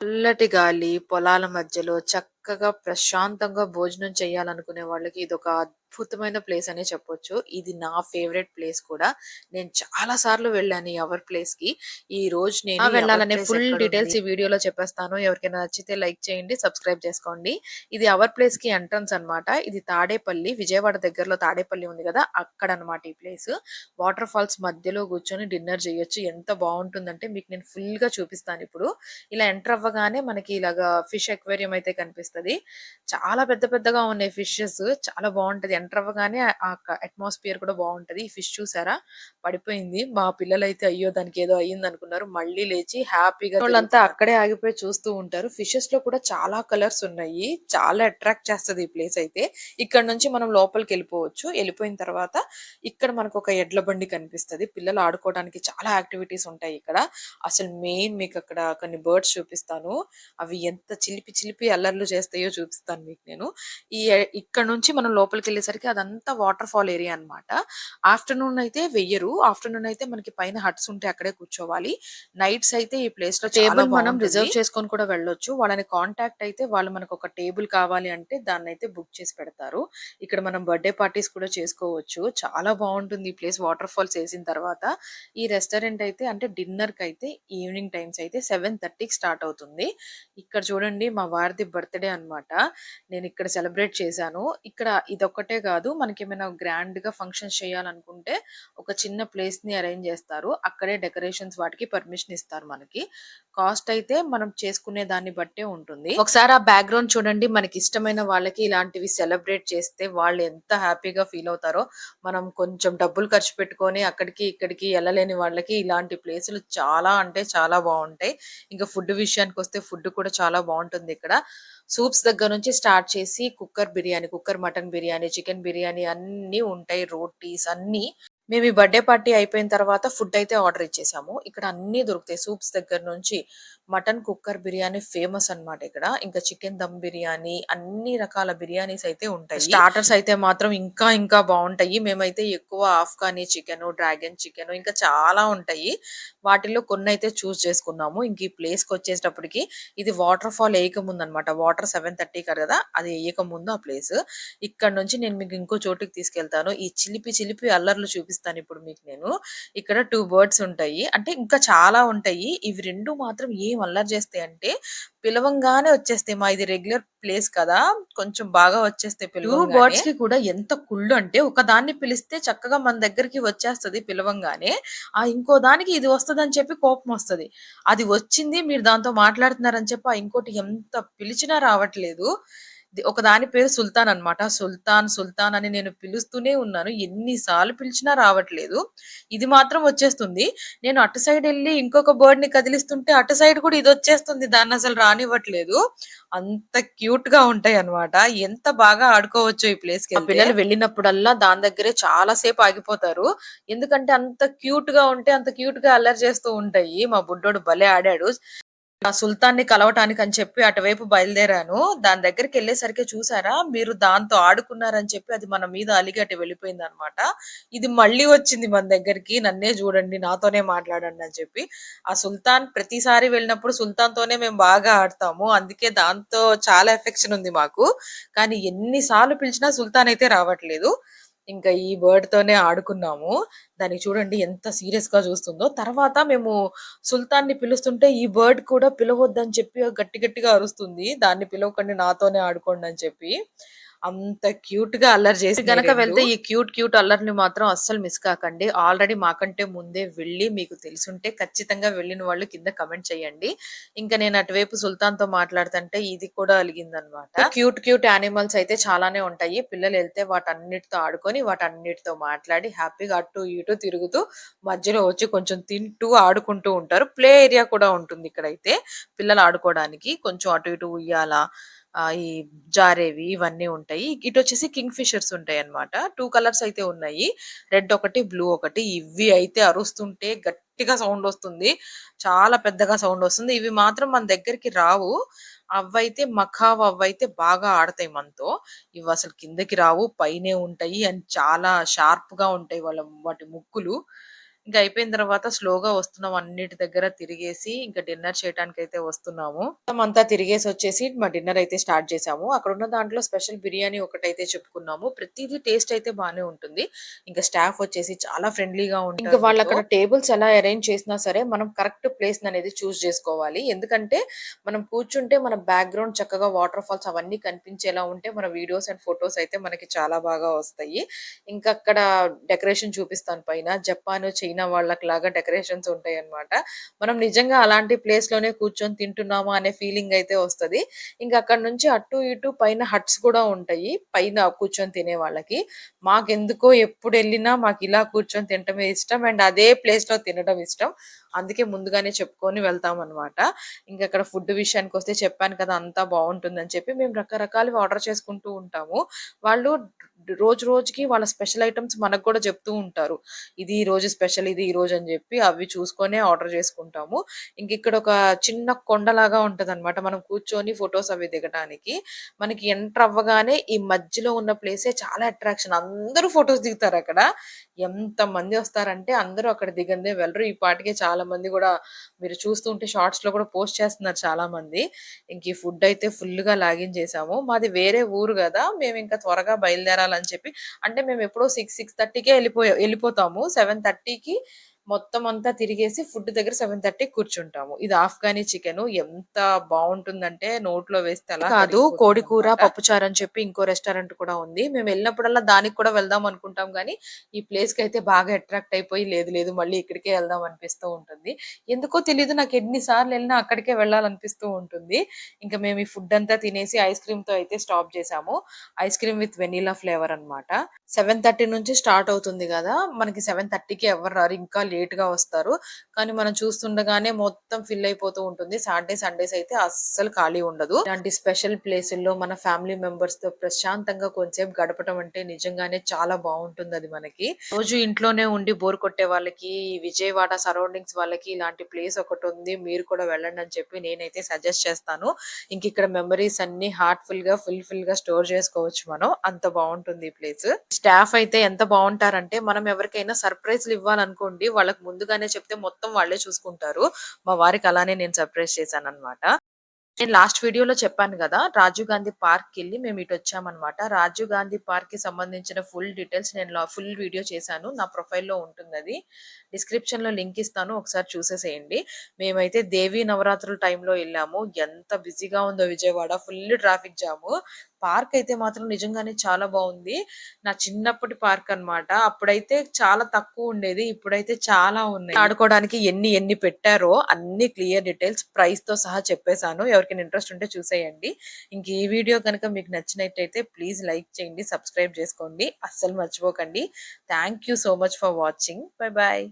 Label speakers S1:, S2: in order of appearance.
S1: చల్లటి గాలి, పొలాల మధ్యలో చక్కగా ప్రశాంతంగా భోజనం చేయాలనుకునే వాళ్ళకి ఇదొక అద్భుతమైన ప్లేస్ అనే చెప్పొచ్చు. ఇది నా ఫేవరెట్ ప్లేస్ కూడా. నేను చాలా సార్లు వెళ్ళాను ఈ అవర్ నేను
S2: ఆ!
S1: ఈ అవర్
S2: వెళ్ళాలనే
S1: ప్లేస్
S2: ఫుల్ డీటెయిల్స్ ఈ వీడియోలో చెప్పేస్తాను. ఎవరికైనా నచ్చితే లైక్ చేయండి. సబ్స్క్రైబ్ చేసుకోండి. ఇది అవర్ ప్లేస్‌కి ఎంట్రన్స్ అన్నమాట. ఇది తాడేపల్లి విజయవాడ దగ్గరలో తాడేపల్లి ఉంది గదా! అక్కడన్నమాట ఈ ప్లేస్. వాటర్ ఫాల్స్ మధ్యలో కూర్చొని డిన్నర్ చేయొచ్చు. ఎంత బావుంటుందంటే మీకు నేను ఫుల్‌గా చూపిస్తానిప్పుడు. ఇలా ఎంటర్ అవ్వగానే మనకి ఇలాగా ఫిష్ అక్వేరియం అయితే కనిపిస్తది. చాలా పెద్ద పెద్దగా ఉన్నాయి ఫిషెస్. చాలా బావుంటది. ఎంటర్ అవ్వగానే ఆ అట్మాస్ఫియర్ కూడా బాగుంటుంది ఈ ఫిష్ చూసారా? పడిపోయింది. మా పిల్లలు అయితే అయ్యో! దానికి ఏదో అయ్యింది అనుకున్నారు మళ్ళీ లేచి హ్యాపీగా వాళ్ళంతా అక్కడే ఆగిపోయి చూస్తూ ఉంటారు. ఫిషెస్లో కూడా చాలా కలర్స్ ఉన్నాయి. చాలా అట్రాక్ట్ చేస్తది ఈ ప్లేస్ అయితే. ఇక్కడ నుంచి మనం లోపలికి వెళ్ళిపోవచ్చు వెళ్ళిపోయిన తర్వాత ఇక్కడ మనకు ఒక ఎడ్ల బండి కనిపిస్తది. పిల్లలు ఆడుకోవడానికి చాలా యాక్టివిటీస్ ఉంటాయి ఇక్కడ. అసలు మెయిన్ మీకు అక్కడ కొన్ని బర్డ్స్ చూపిస్తాను. అవి ఎంత చిలిపి చిలిపి అల్లర్లు చేస్తాయో చూపిస్తాను మీకు నేను. ఈ ఇక్కడ నుంచి మనం లోపలికి వెళ్ళి లోపలికెళ్ళేసరికి అదంతా వాటర్ ఫాల్ ఏరియా అన్నమాట. ఆఫ్టర్‌నూన్ అయితే వెయ్యరు. ఆఫ్టర్‌నూన్ అయితే మనకి పైన హట్స్ ఉంటాయి. అక్కడే కూర్చోవాలి. నైట్స్ అయితే ఈ ప్లేస్‌లో చాలా
S1: టేబుల్ మనం. రిజర్వ్ చేసుకొని కూడా వెళ్ళొచ్చు. వాళ్ళని కాంటాక్ట్ అయితే వాళ్ళు మనకొక టేబుల్ కావాలి అంటే దాన్నైతే బుక్ చేసి పెడతారు. ఇక్కడ మనం బర్త్‌డే పార్టీస్ కూడా చేసుకోవచ్చు. చాలా బావుంటుంది ఈ ప్లేస్ వాటర్ ఫాల్స్ ఏసిన తర్వాత. ఈ రెస్టారెంట్ అయితే అంటే డిన్నర్‌కైతే ఈవినింగ్ టైమ్స్ అయితే 7:30కి స్టార్ట్ అవుతుంది. ఇక్కడ చూడండి మా వారిది బర్త్‌డే అన్నమాట. నేను ఇక్కడ సెలబ్రేట్ చేశాను. ఇక్కడ ఇదొక్కటే కాదు మనకి ఏమైనా గ్రాండ్గా ఫంక్షన్స్ చేయాలనుకుంటే ఒక చిన్న ప్లేస్ని అరేంజ్ చేస్తారు. అక్కడే డెకరేషన్స్ వాటికి పర్మిషన్ ఇస్తారు మనకి. కాస్ట్ అయితే మనం చేసుకునే దాన్ని బట్టే ఉంటుంది. ఒకసారి ఆ బ్యాక్‌గ్రౌండ్ చూడండి. మనకి ఇష్టమైన వాళ్ళకి ఇలాంటివి సెలబ్రేట్ చేస్తే వాళ్ళు ఎంత హ్యాపీగా ఫీల్ అవుతారో. మనం కొంచెం డబ్బులు ఖర్చు పెట్టుకొని అక్కడికి, ఇక్కడికి వెళ్ళలేని వాళ్ళకి ఇలాంటి ప్లేసులు చాలా అంటే చాలా బాగుంటాయి ఇంకా ఫుడ్ విషయానికి వస్తే ఫుడ్ కూడా చాలా బాగుంటుంది ఇక్కడ. సూప్స్ దగ్గర నుంచి స్టార్ట్ చేసి cooker biryani, cooker mutton biryani, chicken biryani అన్నీ ఉంటాయి. రోటీస్ అన్నీ. మేము ఈ బర్త్‌డే పార్టీ అయిపోయిన తర్వాత ఫుడ్ అయితే ఆర్డర్ ఇచ్చేసాము. ఇక్కడ అన్నీ దొరుకుతాయి. సూప్స్ దగ్గర నుంచి మటన్ కుక్కర్ బిర్యానీ ఫేమస్ అన్నమాట ఇక్కడ. ఇంకా చికెన్ దమ్ బిర్యానీ అన్ని రకాల బిర్యానీస్ అయితే ఉంటాయి. స్టార్టర్స్ అయితే మాత్రం ఇంకా ఇంకా బాగుంటాయి మేమైతే ఎక్కువ ఆఫ్ఘనీ చికెన్ డ్రాగన్ చికెన్ ఇంకా చాలా ఉంటాయి. వాటిల్లో అయితే చూస్ చేసుకున్నాము. ఇంక ఈ ప్లేస్‌కొచ్చేటప్పటికి ఇది వాటర్ ఫాల్ ఎయకముందన్నమాట. వాటర్ 7:30 కదా! అది వేయకముందు ఆ ప్లేస్. ఇక్కడ నుంచి నేను మీకు ఇంకో చోటుకి తీసుకెళ్తాను. ఈ చిలిపి చిలిపి అల్లర్లు చూపిస్తాను ఇప్పుడు మీకు నేను. ఇక్కడ 2 బర్డ్స్ ఉంటాయి. అంటే ఇంకా చాలా ఉంటాయి. ఇవి 2 మాత్రం ఏం అల్లరి చేస్తాయంటే పిలవంగానే వచ్చేస్తాయి. మాది రెగ్యులర్ ప్లేస్ కదా! కొంచెం బాగా వచ్చేస్తాయి 2
S2: పిలవంగానే.
S1: బర్డ్స్‌కి కూడా ఎంత కుళ్ళు అంటే ఒకదాన్ని పిలిస్తే చక్కగా మన దగ్గరికి వచ్చేస్తది పిలవంగానే. ఆ ఇంకో దానికి ఇది వస్తదని చెప్పి కోపమొస్తది. అది వచ్చింది మీరు దాంతో మాట్లాడుతున్నారని చెప్పి ఆ ఇంకోటి ఎంత పిలిచినా రావట్లేదు. ఒక దాని పేరు సుల్తాన్ అన్నమాట. సుల్తాన్, సుల్తాన్ అని నేను పిలుస్తూనే ఉన్నాను. ఎన్ని సార్లు పిలిచినా రావట్లేదు. ఇది మాత్రం వచ్చేస్తుంది. నేను అటు సైడ్ ఎళ్ళి ఇంకొక బర్డ్‌ని కదిలిస్తుంటే అటు సైడ్ కూడా ఇదొచ్చేస్తుంది. దాన్నసలు రానివ్వట్లేదు. అంత క్యూట్‌గా ఉంటాయన్నమాట. ఎంత బాగా ఆడుకోవచ్చో ఈ
S2: మా
S1: ప్లేస్‌కెళ్తే.
S2: పిల్లలు వెళ్ళినప్పుడల్లా దాని దగ్గరే చాలా సేపు ఆగిపోతారు. ఎందుకంటే అంత క్యూట్‌గా ఉంటే అంత క్యూట్‌గా అల్లరి చేస్తూ ఉంటాయి. మా బుడ్డోడు భలే ఆడాడు. ఆ సుల్తాన్‌ని కలవటానికి అని చెప్పి అటువైపు బయలుదేరాను. దాని దగ్గరికి వెళ్ళేసరికి చూసారా మీరు దాంతో ఆడుకున్నారని చెప్పి అది మన మీద అలిగి అటు వెళ్ళిపోయిందన్నమాట. ఇది మళ్ళీ వచ్చింది మన దగ్గరికి. నన్నే చూడండి నాతోనే మాట్లాడండి అని చెప్పి. ఆ సుల్తాన్ ప్రతిసారి వెళ్ళినప్పుడు సుల్తాన్‌తోనే మేము బాగా ఆడతాము. అందుకే దాంతో చాలా ఎఫెక్షన్ ఉంది మాకు. కానీ ఎన్నిసార్లు పిలిచినా సుల్తాన్ అయితే రావట్లేదు. ఇంకా ఈ బర్డ్ తోనే ఆడుకున్నాము. దానికి చూడండి ఎంత సీరియస్గా చూస్తుందో. తర్వాత మేము సుల్తాన్‌ని పిలుస్తుంటే ఈ బర్డ్ కూడా పిలవద్దని చెప్పి గట్టి గట్టిగా అరుస్తుంది. దాన్ని పిలవకండి నాతోనే ఆడుకోండి అని చెప్పి. అంత క్యూట్‌గా అల్లరి చేసినాయి
S1: గనక
S2: 2.
S1: వెళ్తే ఈ క్యూట్ క్యూట్ అల్లరిని మాత్రం అస్సలు మిస్ కాకండి. ఆల్రెడీ మాకంటే ముందే వెళ్ళి మీకు తెలిసుంటే ఖచ్చితంగా వెళ్ళిన వాళ్ళు కింద కామెంట్ చేయండి. ఇంకా నేను అటువైపు సుల్తాన్‌తో మాట్లాడుతుంటే ఇది కూడా అలిగిందన్నమాట. క్యూట్ క్యూట్ యానిమల్స్ అయితే చాలానే ఉంటాయి. పిల్లలెళ్తే వాటన్నిటితో ఆడుకొని వాటన్నిటితో మాట్లాడి హ్యాపీగా అటు ఇటు తిరుగుతూ మధ్యలో వచ్చి కొంచెం తింటూ ఆడుకుంటూ ఉంటారు. ప్లే ఏరియా కూడా ఉంటుంది ఇక్కడైతే. పిల్లలు ఆడుకోవడానికి కొంచెం అటు ఇటు ఉయ్యాల ఈ జారేవి ఇవన్నీ ఉంటాయి. ఇటు వచ్చేసి కింగ్ ఫిషర్స్ ఉంటాయి అనమాట టూ కలర్స్ అయితే ఉన్నాయి. రెడ్ ఒకటి, బ్లూ ఒకటి. ఇవి అయితే అరుస్తుంటే గట్టిగా సౌండ్ వస్తుంది. చాలా పెద్దగా సౌండ్ వస్తుంది. ఇవి మాత్రం మన దగ్గరికి రావు. అవైతే మఖావ్ అవైతే బాగా ఆడతాయి మనతో. ఇవి అసలు కిందకి రావు. పైనే ఉంటాయి. అండ్ చాలా షార్ప్‌గా ఉంటాయి వాళ్ళ వాటి ముక్కులు. ఇంకా అయిపోయిన తర్వాత స్లోగా వస్తున్నాం అన్నిటి దగ్గర తిరిగేసి ఇంకా డిన్నర్ చేయడానికి అయితే వస్తున్నాము. మొత్తం అంతా తిరిగేసి వచ్చేసి మా డిన్నర్ అయితే స్టార్ట్ చేసాము అక్కడ ఉన్న దాంట్లో స్పెషల్ బిర్యానీ ఒకటైతే చెప్పుకున్నాము. ప్రతిదీ టేస్ట్ అయితే బాగానే ఉంటుంది. ఇంకా స్టాఫ్ వచ్చేసి చాలా ఫ్రెండ్లీగా ఉంటుంది ఇంకా వాళ్ళు అక్కడ టేబుల్స్ ఎలా అరేంజ్ చేసినా సరే మనం కరెక్ట్ ప్లేస్ అనేది చూస్ చేసుకోవాలి. ఎందుకంటే మనం కూర్చుంటే మన బ్యాక్గ్రౌండ్ చక్కగా వాటర్ ఫాల్స్ అవన్నీ కనిపించేలా ఉంటే మన వీడియోస్ అండ్ ఫొటోస్ అయితే మనకి చాలా బాగా వస్తాయి. ఇంకా అక్కడ డెకరేషన్ చూపిస్తాను పైన. జపాన్ చైనా వాళ్ళకి లాగా డెకరేషన్స్ ఉంటాయి అన్నమాట మనం నిజంగా అలాంటి ప్లేస్లోనే కూర్చొని తింటున్నామా అనే ఫీలింగ్ అయితే వస్తది. ఇంకా అక్కడ నుంచి అటు ఇటు పైన హట్స్ కూడా ఉంటాయి. పైన కూర్చొని తినే వాళ్ళకి. మాకెందుకో ఎప్పుడు వెళ్ళినా మాకు ఇలా కూర్చొని తినటమే ఇష్టం. అండ్ అదే ప్లేస్లో తినడం ఇష్టం. అందుకే ముందుగానే చెప్పుకొని వెళ్తాం అనమాట ఇంకా అక్కడ ఫుడ్ విషయానికి వస్తే చెప్పాను కదా అంతా బాగుంటుందని చెప్పి మేము రకరకాలు ఆర్డర్ చేసుకుంటూ ఉంటాము. వాళ్ళు రోజు రోజుకి వాళ్ళ స్పెషల్ ఐటమ్స్ మనకు కూడా చెప్తూ ఉంటారు. ఇది ఈ రోజు స్పెషల్ ఇది ఈ రోజు అని చెప్పి అవి చూసుకొనే ఆర్డర్ చేసుకుంటాము. ఇంక ఇక్కడ ఒక చిన్న కొండలాగా ఉంటుంది అనమాట మనం కూర్చొని ఫొటోస్ అవి దిగడానికి మనకి ఎంటర్ అవ్వగానే ఈ మధ్యలో ఉన్న ప్లేసే చాలా అట్రాక్షన్. అందరూ ఫొటోస్ దిగుతారు అక్కడ. ఎంత మంది వస్తారంటే అందరూ అక్కడ దిగందే వెళ్ళరు. ఈ పాటికే చాలా మంది కూడా మీరు చూస్తుంటే షార్ట్స్లో కూడా పోస్ట్ చేస్తున్నారు చాలా మంది ఇంక ఈ ఫుడ్ అయితే ఫుల్గా లాగిన్ చేసాము. మాది వేరే ఊరు కదా. మేము ఇంకా త్వరగా అని చెప్పి. అంటే మేము ఎప్పుడో సిక్స్ సిక్స్ థర్టీకే వెళ్ళిపోయా వెళ్ళిపోతాము. సెవెన్ థర్టీకి మొత్తం అంతా తిరిగేసి ఫుడ్ దగ్గర సెవెన్ థర్టీ కూర్చుంటాము. ఇది ఆఫ్ఘనీ చికెన్. ఎంత బాగుంటుందంటే నోట్లో వేస్తే అలా కాదు కోడి కూర పప్పుచారు అని చెప్పి ఇంకో రెస్టారెంట్ కూడా ఉంది. మేము వెళ్ళినప్పుడల్లా దానికి కూడా వెళ్దాం అనుకుంటాం కానీ ఈ ప్లేస్కి అయితే బాగా అట్రాక్ట్ అయిపోయి లేదు లేదు మళ్ళీ ఇక్కడికే వెళ్దాం అనిపిస్తూ ఉంటుంది. ఎందుకో తెలియదు నాకు ఎన్నిసార్లు వెళ్ళినా అక్కడికే వెళ్ళాలనిపిస్తూ ఉంటుంది. ఇంకా మేము ఈ ఫుడ్ అంతా తినేసి ఐస్ క్రీమ్తో అయితే స్టాప్ చేసాము. Ice cream with vanilla flavour అన్నమాట. సెవెన్ థర్టీ నుంచి స్టార్ట్ అవుతుంది కదా మనకి సెవెన్ థర్టీకి ఎవరు రారు? ఇంకా లేట్గా వస్తారు. కానీ మనం చూస్తుండగానే మొత్తం ఫిల్ అయిపోతూ ఉంటుంది. సాటర్డే సండేస్ అయితే అస్సలు ఖాళీ ఉండదు. ఇలాంటి స్పెషల్ ప్లేసుల్లో మన ఫ్యామిలీ మెంబర్స్తో ప్రశాంతంగా కొంచెంసేపు గడపడం అంటే నిజంగానే చాలా బాగుంటుంది అది మనకి. రోజు ఇంట్లోనే ఉండి బోర్ కొట్టే వాళ్ళకి విజయవాడ సరౌండింగ్స్ వాళ్ళకి ఇలాంటి ప్లేస్ ఒకటి ఉంది. మీరు కూడా వెళ్ళండి అని చెప్పి నేనైతే సజెస్ట్ చేస్తాను. ఇంక ఇక్కడ మెమరీస్ అన్ని హార్ట్ఫుల్గా ఫుల్ ఫుల్గా స్టోర్ చేసుకోవచ్చు మనం. అంత బాగుంటుంది ఈ ప్లేస్. స్టాఫ్ అయితే ఎంత బాగుంటారంటే మనం ఎవరికైనా సర్ప్రైజ్లు ఇవ్వాలనుకోండి వాళ్ళకి ముందుగానే చెప్తే మొత్తం వాళ్ళే చూసుకుంటారు. మా వారికి అలానే నేను సర్ప్రైజ్ చేశాను అనమాట నేను లాస్ట్ వీడియోలో చెప్పాను కదా రాజీవ్ గాంధీ పార్క్కి వెళ్ళి మేము ఇటు వచ్చామన్నమాట. రాజీవ్ గాంధీ పార్క్కి సంబంధించిన ఫుల్ డీటెయిల్స్ నేను ఫుల్ వీడియో చేశాను. నా ప్రొఫైల్లో ఉంటుంది అది. డిస్క్రిప్షన్లో లింక్ ఇస్తాను. ఒకసారి చూసేసేయండి. మేమైతే దేవీ నవరాత్రుల టైంలో వెళ్ళాము. ఎంత బిజీగా ఉందో Vijayawada. Full traffic jam park అయితే మాత్రం నిజంగానే చాలా బాగుంది. నా చిన్నప్పటి పార్క్ అన్నమాట. అప్పుడైతే చాలా తక్కువ ఉండేది ఇప్పుడైతే చాలా ఉన్నాయి. ఆడుకోవడానికి ఎన్ని ఎన్ని పెట్టారో అన్ని క్లియర్ డీటెయిల్స్ ప్రైస్తో సహా చెప్పేశాను. ఎవరికైనా ఇంట్రెస్ట్ ఉంటే చూసేయండి. ఇంక ఈ వీడియో కనుక మీకు నచ్చినట్టయితే ప్లీజ్ లైక్ చేయండి సబ్స్క్రైబ్ చేసుకోండి. అస్సలు మర్చిపోకండి. Thank you so much for watching. Bye bye.